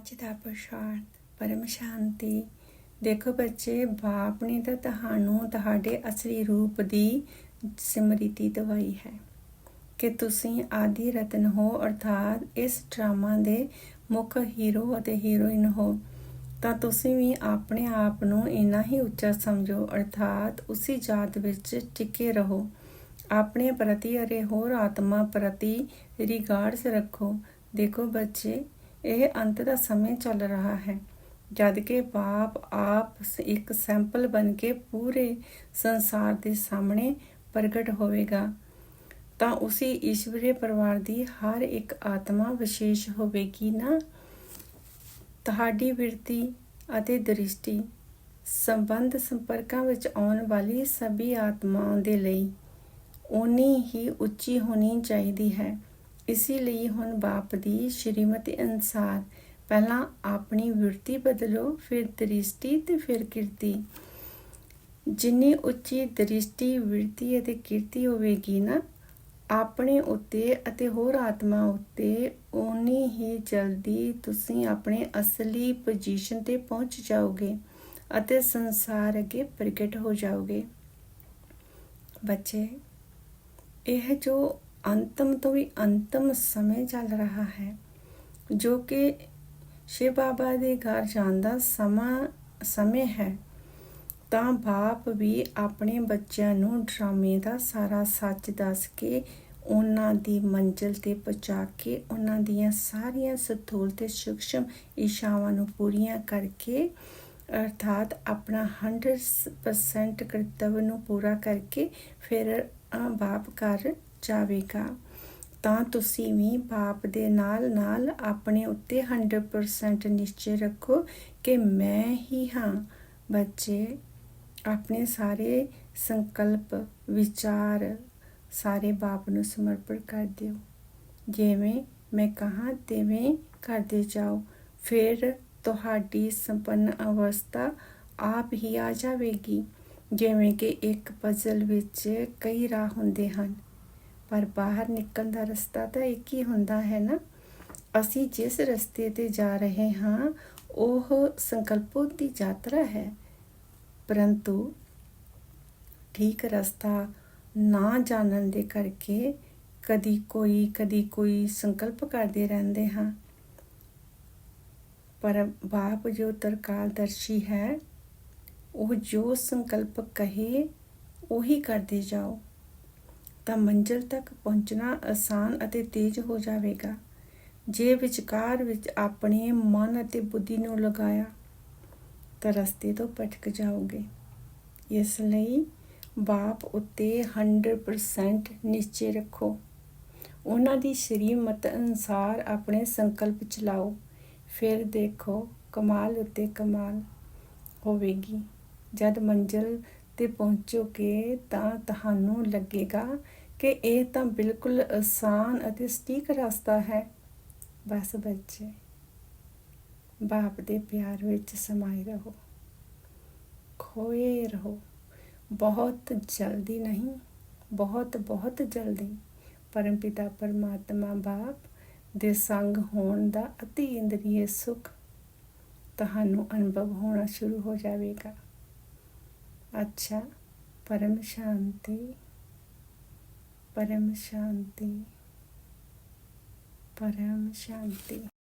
ਅੱਜ ਦਾ ਪ੍ਰਸ਼ਾਦ ਪਰਮ ਸ਼ਾਂਤੀ। ਦੇਖੋ ਬੱਚੇ, ਬਾਪ ਨੇ ਤਾਂ ਤੁਹਾਨੂੰ ਤੁਹਾਡੇ ਅਸਲੀ ਰੂਪ ਦੀ ਸਿਮਰਿਤੀ ਦਵਾਈ ਹੈ ਕਿ ਤੁਸੀਂ ਆਦਿ ਰਤਨ ਹੋ, ਅਰਥਾਤ ਇਸ ਡਰਾਮਾ ਦੇ ਮੁੱਖ ਹੀਰੋ ਅਤੇ ਹੀਰੋਇਨ ਹੋ। ਤਾਂ ਤੁਸੀਂ ਵੀ ਆਪਣੇ ਆਪ ਨੂੰ ਇੰਨਾ ਹੀ ਉੱਚਾ ਸਮਝੋ, ਅਰਥਾਤ ਉਸੇ ਜਾਤ ਵਿੱਚ ਟਿਕੇ ਰਹੋ। ਆਪਣੇ ਪ੍ਰਤੀ ਅਤੇ ਹੋਰ ਆਤਮਾ ਪ੍ਰਤੀ ਰਿਗਾਰਡਸ ਰੱਖੋ। ਦੇਖੋ ਬੱਚੇ ਇਹ ਅੰਤ ਦਾ ਸਮੇਂ ਚੱਲ ਰਿਹਾ ਹੈ। ਜਦ ਕਿ ਬਾਪ ਆਪ ਇੱਕ ਸੈਂਪਲ ਬਣ ਕੇ ਪੂਰੇ ਸੰਸਾਰ ਦੇ ਸਾਹਮਣੇ ਪ੍ਰਗਟ ਹੋਵੇਗਾ, ਤਾਂ ਉਸੇ ਈਸ਼ਵਰੀ ਪਰਿਵਾਰ ਦੀ ਹਰ ਇੱਕ ਆਤਮਾ ਵਿਸ਼ੇਸ਼ ਹੋਵੇਗੀ ਨਾ? ਤੁਹਾਡੀ ਵਿਰਤੀ ਅਤੇ ਦ੍ਰਿਸ਼ਟੀ, ਸੰਬੰਧ ਸੰਪਰਕਾਂ ਵਿੱਚ ਆਉਣ ਵਾਲੀ ਸਭੀ ਆਤਮਾਵਾਂ ਦੇ ਲਈ ਉਨੀ ਹੀ ਉੱਚੀ ਹੋਣੀ ਚਾਹੀਦੀ ਹੈ। ਇਸੇ ਲਈ ਹੁਣ ਬਾਪ ਦੀ ਸ਼੍ਰੀਮਤੀ ਅਨਸਾਰ, ਪਹਿਲਾਂ ਆਪਣੀ ਵਿਰਤੀ ਬਦਲੋ, ਫਿਰ ਦ੍ਰਿਸ਼ਟੀ ਤੇ ਫਿਰ ਕਿਰਤੀ। ਜਿੰਨੀ ਉੱਚੀ ਦ੍ਰਿਸ਼ਟੀ, ਵਿਰਤੀ ਅਤੇ ਕਿਰਤੀ ਹੋਵੇਗੀ ਨਾ, ਆਪਣੇ ਉੱਤੇ ਅਤੇ ਹੋਰ ਆਤਮਾ ਉੱਤੇ, ਓਨੀ ਹੀ ਜਲਦੀ ਤੁਸੀਂ ਆਪਣੇ ਅਸਲੀ ਪੋਜੀਸ਼ਨ ਤੇ ਪਹੁੰਚ ਜਾਓਗੇ ਅਤੇ ਸੰਸਾਰ ਅੱਗੇ ਪ੍ਰਗਟ ਹੋ ਜਾਓਗੇ। ਬੱਚੇ, ਇਹ ਜੋ ਅੰਤਮ ਤੋਂ ਵੀ ਅੰਤਮ ਸਮੇਂ ਚੱਲ ਰਿਹਾ ਹੈ, ਜੋ ਕਿ ਸ਼ਿਵ ਬਾਬਾ ਦੇ ਘਰ ਜਾਣ ਦਾ ਸਮਾਂ, ਸਮੇਂ ਹੈ। ਤਾਂ ਬਾਪ ਵੀ ਆਪਣੇ ਬੱਚਿਆਂ ਨੂੰ ਡਰਾਮੇ ਦਾ ਸਾਰਾ ਸੱਚ ਦੱਸ ਕੇ ਉਹਨਾਂ ਦੀ ਮੰਜ਼ਿਲ ਤੇ ਪਹੁੰਚਾ ਕੇ ਉਹਨਾਂ ਦੀਆਂ ਸਾਰੀਆਂ ਸਥੂਲ ਤੇ ਸੂਖਸ਼ਮ ਇਸ਼ਾਵਾਂ ਨੂੰ ਪੂਰੀਆਂ ਕਰਕੇ, ਅਰਥਾਤ ਆਪਣਾ 100% ਕਰਤੱਵ ਨੂੰ ਪੂਰਾ ਕਰਕੇ ਫਿਰ ਬਾਪ ਘਰ ਜਾਵੇਗਾ, ਤਾਂ ਤੁਸੀਂ ਵੀ ਬਾਪ ਦੇ ਨਾਲ ਨਾਲ ਆਪਣੇ ਉੱਤੇ 100% ਨਿਸ਼ਚੈ ਰੱਖੋ ਕਿ ਮੈਂ ਹੀ ਹਾਂ। ਬੱਚੇ, ਆਪਣੇ ਸਾਰੇ ਸੰਕਲਪ, ਵਿਚਾਰ ਸਾਰੇ ਬਾਪ ਨੂੰ ਸਮਰਪਣ ਕਰ ਦਿਓ। ਜਿਵੇਂ ਮੈਂ ਕਹਾ, ਤਿਵੇਂ ਕਰਦੇ ਜਾਓ। ਫਿਰ ਤੁਹਾਡੀ ਸੰਪੰਨ ਅਵਸਥਾ ਆਪ ਹੀ ਆ ਜਾਵੇਗੀ। ਜਿਵੇਂ ਕਿ ਇੱਕ ਪਜ਼ਲ ਵਿੱਚ ਕਈ ਰਾਹ ਹੁੰਦੇ ਹਨ। ਪਰ ਬਾਹਰ ਨਿਕਲਣ ਦਾ ਰਸਤਾ ਤਾਂ ਇੱਕ ਹੀ ਹੁੰਦਾ ਹੈ ਨਾ। ਅਸੀਂ ਜਿਸ ਰਸਤੇ ਤੇ ਜਾ ਰਹੇ ਹਾਂ, ਉਹ ਸੰਕਲਪੋਂ ਦੀ ਯਾਤਰਾ ਹੈ। ਪਰੰਤੂ ਠੀਕ ਰਸਤਾ ਨਾ ਜਾਣਨ ਦੇ ਕਰਕੇ ਕਦੀ ਕੋਈ ਕਦੀ ਕੋਈ ਸੰਕਲਪ ਕਰਦੇ ਰਹਿੰਦੇ ਹਾਂ। ਪਰ ਬਾਪ ਜੋ ਤਰਕਾਲਦਰਸ਼ੀ ਹੈ, ਉਹ ਜੋ ਸੰਕਲਪ ਕਹੇ, ਉਹੀ ਕਰਦੇ ਜਾਓ। ਤਾਂ ਮੰਜ਼ਿਲ ਤੱਕ ਪਹੁੰਚਣਾ ਆਸਾਨ ਅਤੇ ਤੇਜ਼ ਹੋ ਜਾਵੇਗਾ। ਜੇ ਵਿਚਕਾਰ ਵਿੱਚ ਆਪਣੇ ਮਨ ਅਤੇ ਬੁੱਧੀ ਨੂੰ ਲਗਾਇਆ, ਤਾਂ ਰਸਤੇ ਤੋਂ ਭਟਕ ਜਾਓਗੇ। ਇਸ ਲਈ ਬਾਪ ਉੱਤੇ 100% ਨਿਸ਼ਚੈ ਰੱਖੋ। ਉਹਨਾਂ ਦੀ ਸ਼੍ਰੀਮਤ ਅਨਸਾਰ ਆਪਣੇ ਸੰਕਲਪ ਚਲਾਓ। ਫਿਰ ਦੇਖੋ ਕਮਾਲ ਉੱਤੇ ਕਮਾਲ ਹੋਵੇਗੀ। ਜਦ ਮੰਜ਼ਿਲ ਤੇ ਪਹੁੰਚੋਗੇ ਤਾਂ ਤੁਹਾਨੂੰ ਲੱਗੇਗਾ ਕਿ ਇਹ ਤਾਂ ਬਿਲਕੁਲ ਆਸਾਨ ਅਤੇ ਸਟੀਕ ਰਸਤਾ ਹੈ। ਬਸ ਬੱਚੇ, ਬਾਪ ਦੇ ਪਿਆਰ ਵਿੱਚ ਸਮਾਏ ਰਹੋ। ਖੋਏ ਰਹੋ। ਬਹੁਤ ਜਲਦੀ ਨਹੀਂ, ਬਹੁਤ ਬਹੁਤ ਜਲਦੀ। ਪਰਮ ਪਿਤਾ ਪਰਮਾਤਮਾ ਬਾਪ ਦੇ ਸੰਗ ਹੋਣ ਦਾ ਅਤੀ ਇੰਦਰੀਏ ਸੁਖ। ਤੁਹਾਨੂੰ ਅਨੁਭਵ ਹੋਣਾ ਸ਼ੁਰੂ ਹੋ ਜਾਵੇਗਾ। అచ్చ. పరమశాంతి. పరమశాంతి. పరమశాంతి.